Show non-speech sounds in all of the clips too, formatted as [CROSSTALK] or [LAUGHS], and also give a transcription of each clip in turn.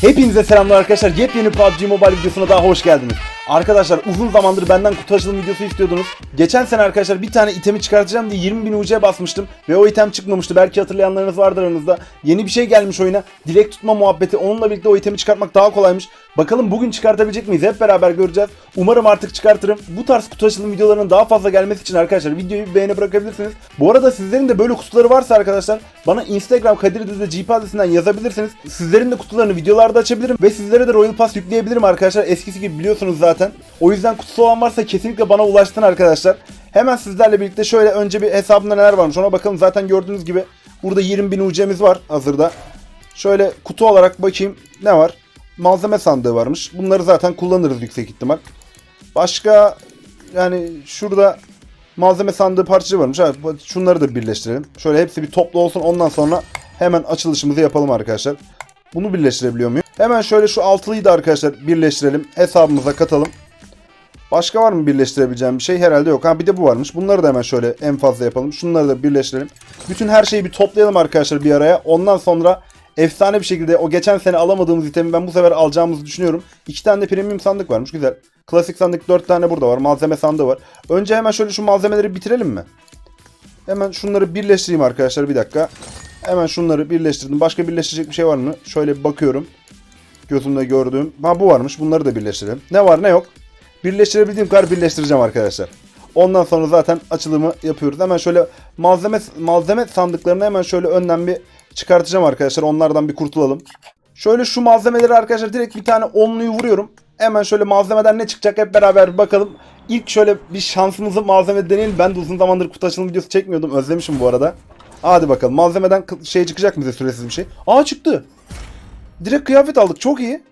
Hepinize selamlar arkadaşlar. Yepyeni PUBG Mobile videosuna daha hoş geldiniz. Arkadaşlar uzun zamandır benden kutu açılım videosu istiyordunuz. Geçen sene arkadaşlar bir tane itemi çıkartacağım diye 20 bin UC basmıştım. Ve o item çıkmamıştı. Belki hatırlayanlarınız vardır aranızda. Yeni bir şey gelmiş oyuna. Dilek tutma muhabbeti. Onunla birlikte o itemi çıkartmak daha kolaymış. Bakalım bugün çıkartabilecek miyiz? Hep beraber göreceğiz. Umarım artık çıkartırım. Bu tarz kutu açılım videolarının daha fazla gelmesi için arkadaşlar videoyu bir beğeni bırakabilirsiniz. Bu arada sizlerin de böyle kutuları varsa arkadaşlar bana Instagram Kadir Düzde GP adresinden yazabilirsiniz. Sizlerin de kutularını videolarda açabilirim ve sizlere de Royal Pass yükleyebilirim arkadaşlar. Eskisi gibi biliyorsunuz zaten. O yüzden kutusu olan varsa kesinlikle bana ulaşsın arkadaşlar. Hemen sizlerle birlikte şöyle önce bir hesabımda neler varmış ona bakalım. Zaten gördüğünüz gibi burada 20 bin UC'miz var hazırda. Şöyle kutu olarak bakayım ne var? Malzeme sandığı varmış. Bunları zaten kullanırız yüksek ihtimal. Başka yani şurada malzeme sandığı parçacı varmış. Şunları da birleştirelim. Şöyle hepsi bir toplu olsun. Ondan sonra hemen açılışımızı yapalım arkadaşlar. Bunu birleştirebiliyor muyum? Hemen şöyle şu altılıyı da arkadaşlar birleştirelim. Hesabımıza katalım. Başka var mı birleştirebileceğim bir şey? Herhalde yok. Ha bir de bu varmış. Bunları da hemen şöyle en fazla yapalım. Şunları da birleştirelim. Bütün her şeyi bir toplayalım arkadaşlar bir araya. Ondan sonra efsane bir şekilde o geçen sene alamadığımız itemi ben bu sefer alacağımızı düşünüyorum. İki tane de premium sandık varmış. Güzel. Klasik sandık dört tane burada var. Malzeme sandığı var. Önce hemen şöyle şu malzemeleri bitirelim mi? Hemen şunları birleştireyim arkadaşlar bir dakika. Hemen şunları birleştirdim. Başka birleştirecek bir şey var mı? Şöyle bakıyorum. Gözümde gördüğüm. Ha bu varmış. Bunları da birleştirelim. Ne var ne yok. Birleştirebildiğim kadar birleştireceğim arkadaşlar. Ondan sonra zaten açılımı yapıyoruz. Hemen şöyle malzeme malzeme sandıklarını hemen şöyle önden bir çıkartacağım arkadaşlar. Onlardan bir kurtulalım. Şöyle şu malzemeleri arkadaşlar direkt bir tane onluyu vuruyorum. Hemen şöyle malzemeden ne çıkacak hep beraber bakalım. İlk şöyle bir şansımızı malzeme deneyelim. Ben de uzun zamandır kutu açılım videosu çekmiyordum. Özlemişim bu arada. Hadi bakalım. Malzemeden şey çıkacak mı bize süresiz bir şey? Aa çıktı. Direkt kıyafet aldık. Çok iyi.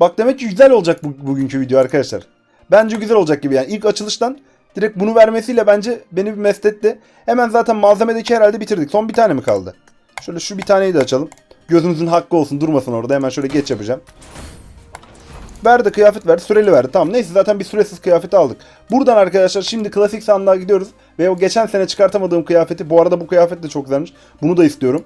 Bak demek ki güzel olacak bu, bugünkü video arkadaşlar. Bence güzel olacak gibi yani. İlk açılıştan direkt bunu vermesiyle bence beni bir mest etti. Hemen zaten malzemedeki herhalde bitirdik. Son bir tane mi kaldı? Şöyle şu bir taneyi de açalım. Gözümüzün hakkı olsun durmasın orada. Hemen şöyle geç yapacağım. Verdi kıyafet verdi süreli verdi. Tamam neyse zaten bir süresiz kıyafeti aldık. Buradan arkadaşlar şimdi klasik sandığa gidiyoruz. Ve o geçen sene çıkartamadığım kıyafeti bu arada bu kıyafet de çok güzelmiş. Bunu da istiyorum.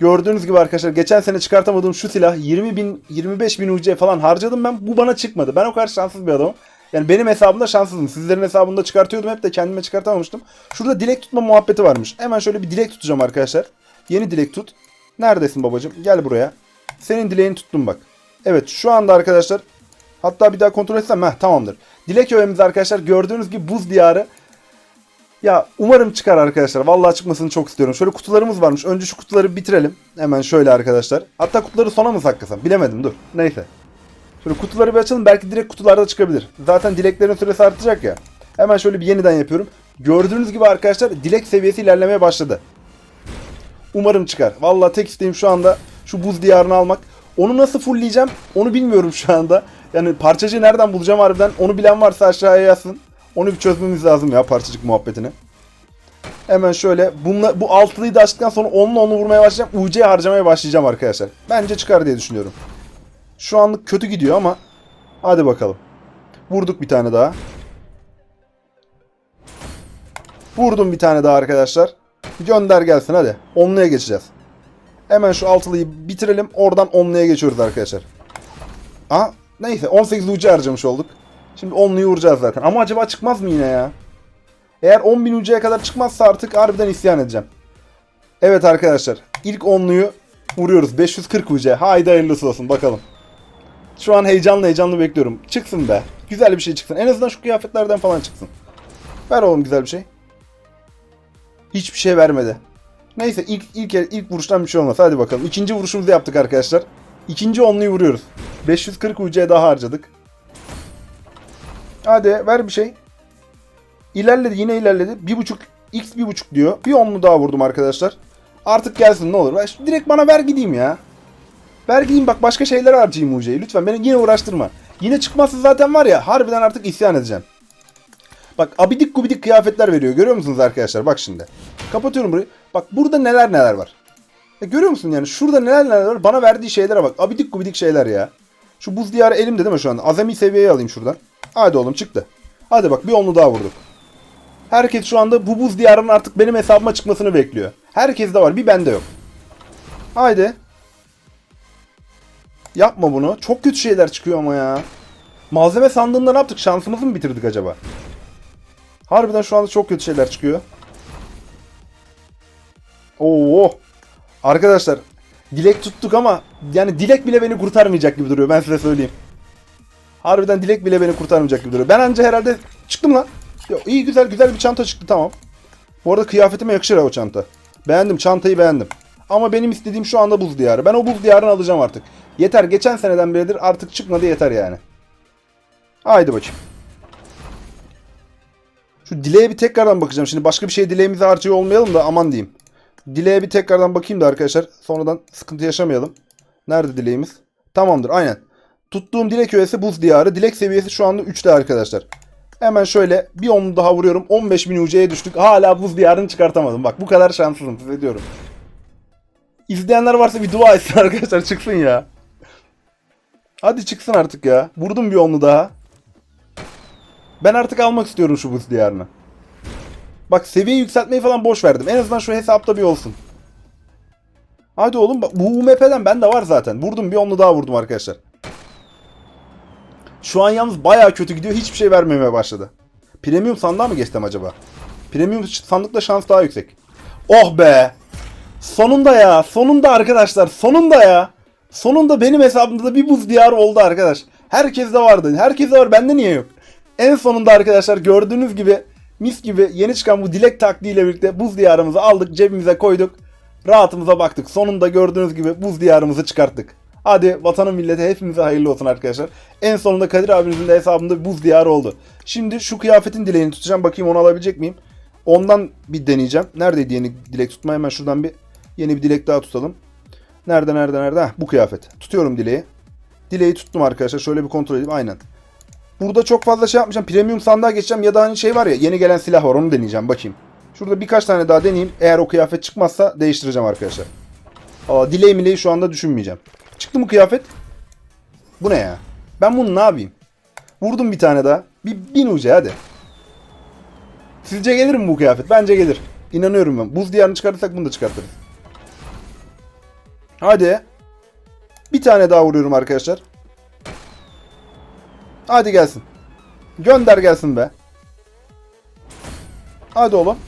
Gördüğünüz gibi arkadaşlar geçen sene çıkartamadığım şu silah 20 bin 25 bin UC falan harcadım ben. Bu bana çıkmadı. Ben o kadar şanssız bir adamım. Yani benim hesabımda şanssızım. Sizlerin hesabında çıkartıyordum hep de kendime çıkartamamıştım. Şurada dilek tutma muhabbeti varmış. Hemen şöyle bir dilek tutacağım arkadaşlar. Yeni dilek tut. Neredesin babacım? Gel buraya. Senin dileğini tuttum bak. Evet şu anda arkadaşlar hatta bir daha kontrol etsem heh, tamamdır. Dilek öğemiz arkadaşlar gördüğünüz gibi buz diyarı. Ya umarım çıkar arkadaşlar. Vallahi çıkmasını çok istiyorum. Şöyle kutularımız varmış. Önce şu kutuları bitirelim. Hemen şöyle arkadaşlar. Hatta kutuları sona mı saklasam? Bilemedim dur. Neyse. Şöyle kutuları bir açalım. Belki direkt kutularda çıkabilir. Zaten dileklerin süresi artacak ya. Hemen şöyle bir yeniden yapıyorum. Gördüğünüz gibi arkadaşlar dilek seviyesi ilerlemeye başladı. Umarım çıkar. Vallahi tek isteğim şu anda şu buz diyarını almak. Onu nasıl fullleyeceğim onu bilmiyorum şu anda. Yani parçacığı nereden bulacağım harbiden onu bilen varsa aşağıya yazsın. Onu bir çözmemiz lazım ya parçacık muhabbetini. Hemen şöyle bunla, bu altılıyı da açtıktan sonra onunla onu vurmaya başlayacağım. UC harcamaya başlayacağım arkadaşlar. Bence çıkar diye düşünüyorum. Şu anlık kötü gidiyor ama hadi bakalım. Vurduk bir tane daha. Vurdum bir tane daha arkadaşlar. Gönder gelsin hadi. Onluya geçeceğiz. Hemen şu altılıyı bitirelim. Oradan onluya geçiyoruz arkadaşlar. Aa, neyse 18 UC harcamış olduk. Şimdi onluyu vuracağız zaten. Ama acaba çıkmaz mı yine ya? Eğer 10.000 UC'ye kadar çıkmazsa artık harbiden isyan edeceğim. Evet arkadaşlar. ilk onluyu vuruyoruz. 540 UC. Haydi hayırlısı olsun bakalım. Şu an heyecanlı heyecanlı bekliyorum. Çıksın be. Güzel bir şey çıksın. En azından şu kıyafetlerden falan çıksın. Ver oğlum güzel bir şey. Hiçbir şey vermedi. Neyse ilk ilk ilk vuruştan bir şey olmaz. Hadi bakalım. İkinci vuruşumuzu yaptık arkadaşlar. İkinci onluyu vuruyoruz. 540 UC daha harcadık. Hadi ver bir şey. İlerledi yine ilerledi. Bir buçuk x bir buçuk diyor. Bir onlu daha vurdum arkadaşlar. Artık gelsin ne olur. Direkt bana ver gideyim ya. Ver gideyim bak başka şeyler harcayayım UC'yi. Lütfen beni yine uğraştırma. Yine çıkmazsa zaten var ya harbiden artık isyan edeceğim. Bak abidik gubidik kıyafetler veriyor. Görüyor musunuz arkadaşlar? Bak şimdi. Kapatıyorum burayı. Bak burada neler neler var. Ya görüyor musun yani? Şurada neler neler var. Bana verdiği şeylere bak. Abidik gubidik şeyler ya. Şu buz diyarı elimde değil mi şu anda? Azami seviyeye alayım şuradan. Hadi oğlum çıktı. Hadi bak bir onlu daha vurduk. Herkes şu anda bu buz diyarının artık benim hesabıma çıkmasını bekliyor. Herkes de var. Bir bende yok. Haydi. Yapma bunu. Çok kötü şeyler çıkıyor ama ya. Malzeme sandığında ne yaptık? Şansımızı mı bitirdik acaba? Harbiden şu anda çok kötü şeyler çıkıyor. Oo. Arkadaşlar dilek tuttuk ama yani dilek bile beni kurtarmayacak gibi duruyor ben size söyleyeyim. Harbiden dilek bile beni kurtarmayacak gibi duruyor. Ben anca herhalde çıktım lan. Yo, iyi güzel güzel bir çanta çıktı tamam. Bu arada kıyafetime yakışır o çanta. Beğendim çantayı beğendim. Ama benim istediğim şu anda buz diyarı. Ben o buz diyarını alacağım artık. Yeter geçen seneden beridir artık çıkmadı yeter yani. Haydi bakayım. Şu dileğe bir tekrardan bakacağım. Şimdi başka bir şey dileğimizi harcıyor olmayalım da aman diyeyim. Dileğe bir tekrardan bakayım da arkadaşlar. Sonradan sıkıntı yaşamayalım. Nerede dileğimiz? Tamamdır aynen. Tuttuğum dilek öğesi buz diyarı. Dilek seviyesi şu anda 3'te arkadaşlar. Hemen şöyle bir onu daha vuruyorum. 15.000 UC'ye düştük. Hala buz diyarını çıkartamadım. Bak bu kadar şanssızım size diyorum. İzleyenler varsa bir dua etsin [LAUGHS] arkadaşlar çıksın ya. Hadi çıksın artık ya. Vurdum bir onlu daha. Ben artık almak istiyorum şu buz diyarını. Bak seviye yükseltmeyi falan boş verdim. En azından şu hesapta bir olsun. Hadi oğlum bak bu UMP'den bende var zaten. Vurdum bir onlu daha vurdum arkadaşlar. Şu an yalnız bayağı kötü gidiyor. Hiçbir şey vermemeye başladı. Premium sandığa mı geçtim acaba? Premium sandıkta şans daha yüksek. Oh be! Sonunda ya. Sonunda arkadaşlar. Sonunda ya. Sonunda benim hesabımda da bir buz diyarı oldu arkadaş. Herkes de vardı. Herkes de var. Bende niye yok? En sonunda arkadaşlar gördüğünüz gibi mis gibi yeni çıkan bu dilek taktiğiyle birlikte buz diyarımızı aldık. Cebimize koyduk. Rahatımıza baktık. Sonunda gördüğünüz gibi buz diyarımızı çıkarttık. Hadi vatanın millete hepimize hayırlı olsun arkadaşlar. En sonunda Kadir abimizin de hesabında buz diyarı oldu. Şimdi şu kıyafetin dileğini tutacağım. Bakayım onu alabilecek miyim? Ondan bir deneyeceğim. Neredeydi yeni dilek tutma? Hemen şuradan bir yeni bir dilek daha tutalım. Nerede nerede nerede? Heh, bu kıyafet. Tutuyorum dileği. Dileği tuttum arkadaşlar. Şöyle bir kontrol edeyim. Aynen. Burada çok fazla şey yapmayacağım. Premium sandığa geçeceğim ya da hani şey var ya yeni gelen silah var onu deneyeceğim. Bakayım. Şurada birkaç tane daha deneyeyim. Eğer o kıyafet çıkmazsa değiştireceğim arkadaşlar. Aa, dileği mileği şu anda düşünmeyeceğim. Çıktı mı kıyafet? Bu ne ya? Ben bunu ne yapayım? Vurdum bir tane daha. Bir bin ucu hadi. Sizce gelir mi bu kıyafet? Bence gelir. İnanıyorum ben. Buz diyarını çıkartırsak bunu da çıkartırız. Hadi. Bir tane daha vuruyorum arkadaşlar. Hadi gelsin. Gönder gelsin be. Hadi oğlum.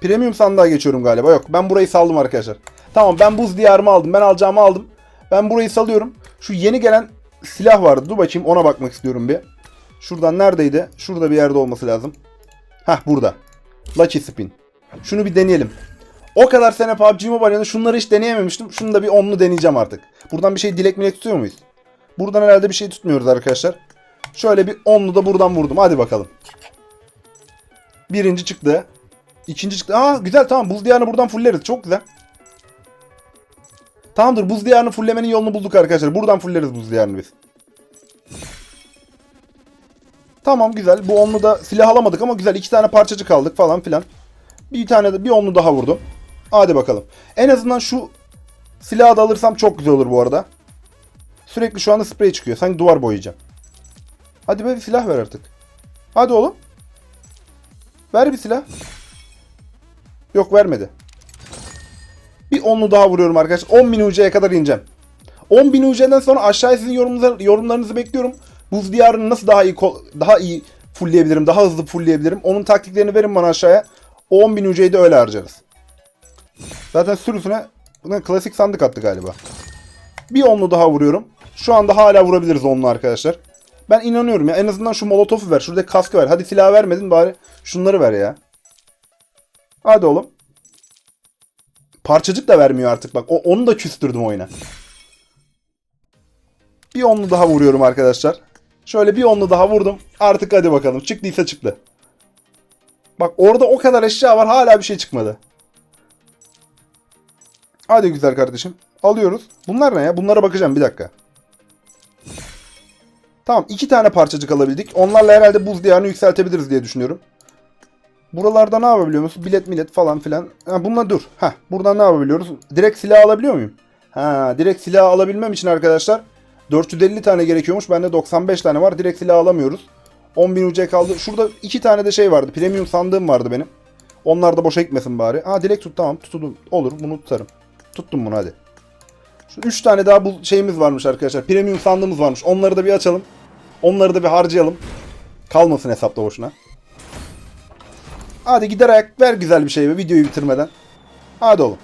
Premium sandığa geçiyorum galiba. Yok ben burayı saldım arkadaşlar. Tamam ben buz diyarımı aldım. Ben alacağımı aldım. Ben burayı salıyorum. Şu yeni gelen silah vardı. Dur bakayım ona bakmak istiyorum bir. Şuradan neredeydi? Şurada bir yerde olması lazım. Hah burada. Lucky Spin. Şunu bir deneyelim. O kadar sene PUBG Mobile'da şunları hiç deneyememiştim. Şunu da bir onlu deneyeceğim artık. Buradan bir şey dilek milek tutuyor muyuz? Buradan herhalde bir şey tutmuyoruz arkadaşlar. Şöyle bir onlu da buradan vurdum. Hadi bakalım. Birinci çıktı. İkinci çıktı. Aa güzel tamam buz diyarını buradan fulleriz. Çok güzel. Tamamdır buz diyarını fullemenin yolunu bulduk arkadaşlar. Buradan fulleriz buz diyarını biz. Tamam güzel. Bu onlu da silah alamadık ama güzel. iki tane parçacık aldık falan filan. Bir tane de bir onlu daha vurdum. Hadi bakalım. En azından şu silahı da alırsam çok güzel olur bu arada. Sürekli şu anda sprey çıkıyor. Sanki duvar boyayacağım. Hadi be bir silah ver artık. Hadi oğlum. Ver bir silah. Yok vermedi. Bir onlu daha vuruyorum arkadaşlar. 10.000 UC'ye kadar ineceğim. 10.000 UC'den sonra aşağıya sizin yorumlarınızı, bekliyorum. Buz diyarını nasıl daha iyi daha iyi fullleyebilirim, daha hızlı fullleyebilirim. Onun taktiklerini verin bana aşağıya. O 10.000 UC'yi de öyle harcarız. Zaten sürüsüne buna klasik sandık attı galiba. Bir onlu daha vuruyorum. Şu anda hala vurabiliriz onlu arkadaşlar. Ben inanıyorum ya. En azından şu molotofu ver. Şurada kaskı ver. Hadi silah vermedin bari şunları ver ya. Hadi oğlum. Parçacık da vermiyor artık bak. O, onu da küstürdüm oyuna. Bir onlu daha vuruyorum arkadaşlar. Şöyle bir onlu daha vurdum. Artık hadi bakalım. Çıktıysa çıktı. Bak orada o kadar eşya var hala bir şey çıkmadı. Hadi güzel kardeşim. Alıyoruz. Bunlar ne ya? Bunlara bakacağım bir dakika. Tamam iki tane parçacık alabildik. Onlarla herhalde buz diyarını yükseltebiliriz diye düşünüyorum. Buralarda ne yapabiliyor musun? Bilet millet falan filan. Ha, bununla dur. Ha, buradan ne yapabiliyoruz? Direkt silah alabiliyor muyum? Ha, direkt silah alabilmem için arkadaşlar 450 tane gerekiyormuş. Bende 95 tane var. Direkt silah alamıyoruz. 10.000 UC kaldı. Şurada iki tane de şey vardı. Premium sandığım vardı benim. Onlar da boşa gitmesin bari. Ha direkt tut tamam. Tutuldu. Olur bunu tutarım. Tuttum bunu hadi. Şu 3 tane daha bu şeyimiz varmış arkadaşlar. Premium sandığımız varmış. Onları da bir açalım. Onları da bir harcayalım. Kalmasın hesapta boşuna. Hadi gider ayak ver güzel bir şey be videoyu bitirmeden. Hadi oğlum.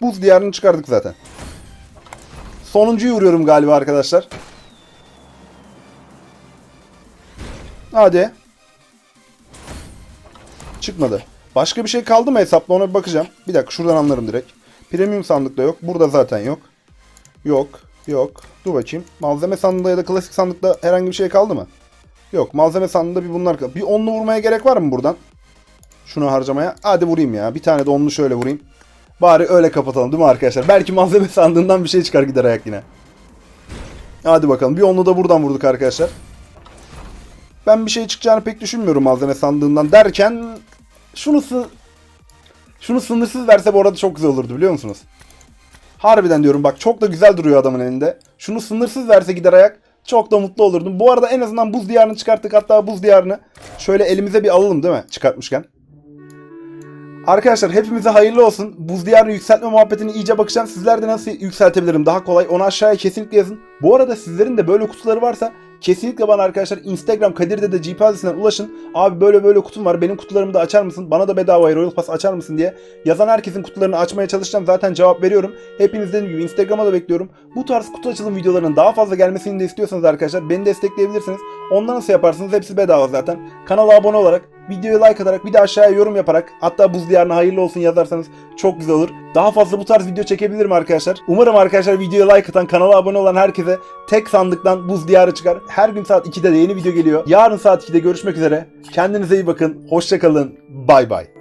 Buz diyarını çıkardık zaten. Sonuncuyu vuruyorum galiba arkadaşlar. Hadi. Çıkmadı. Başka bir şey kaldı mı hesapta ona bir bakacağım. Bir dakika şuradan anlarım direkt. Premium sandıkta yok. Burada zaten yok. Yok. Yok. Dur bakayım. Malzeme sandığında ya da klasik sandıkta herhangi bir şey kaldı mı? Yok. Malzeme sandığında bir bunlar. Bir onlu vurmaya gerek var mı buradan? Şunu harcamaya. Hadi vurayım ya. Bir tane de onlu şöyle vurayım. Bari öyle kapatalım değil mi arkadaşlar? Belki malzeme [LAUGHS] sandığından bir şey çıkar gider ayak yine. Hadi bakalım. Bir onlu da buradan vurduk arkadaşlar. Ben bir şey çıkacağını pek düşünmüyorum malzeme sandığından derken şunu şunu sınırsız verse bu arada çok güzel olurdu biliyor musunuz? Harbiden diyorum bak çok da güzel duruyor adamın elinde. Şunu sınırsız verse gider ayak çok da mutlu olurdum. Bu arada en azından buz diyarını çıkarttık hatta buz diyarını şöyle elimize bir alalım değil mi çıkartmışken. Arkadaşlar hepimize hayırlı olsun. Buz diyarını yükseltme muhabbetini iyice bakacağım. Sizler de nasıl yükseltebilirim daha kolay onu aşağıya kesinlikle yazın. Bu arada sizlerin de böyle kutuları varsa kesinlikle bana arkadaşlar Instagram Kadir'de de GP adresinden ulaşın. Abi böyle böyle kutum var benim kutularımı da açar mısın? Bana da bedava Royal Pass açar mısın diye. Yazan herkesin kutularını açmaya çalışacağım. Zaten cevap veriyorum. Hepiniz dediğim gibi Instagram'a da bekliyorum. Bu tarz kutu açılım videolarının daha fazla gelmesini de istiyorsanız arkadaşlar beni destekleyebilirsiniz. Ondan nasıl yaparsınız? Hepsi bedava zaten. Kanala abone olarak, videoyu like atarak, bir de aşağıya yorum yaparak hatta buz diyarına hayırlı olsun yazarsanız çok güzel olur. Daha fazla bu tarz video çekebilirim arkadaşlar. Umarım arkadaşlar videoya like atan, kanala abone olan herkese tek sandıktan buz diyarı çıkar. Her gün saat 2'de de yeni video geliyor. Yarın saat 2'de görüşmek üzere. Kendinize iyi bakın. Hoşçakalın. Bay bay.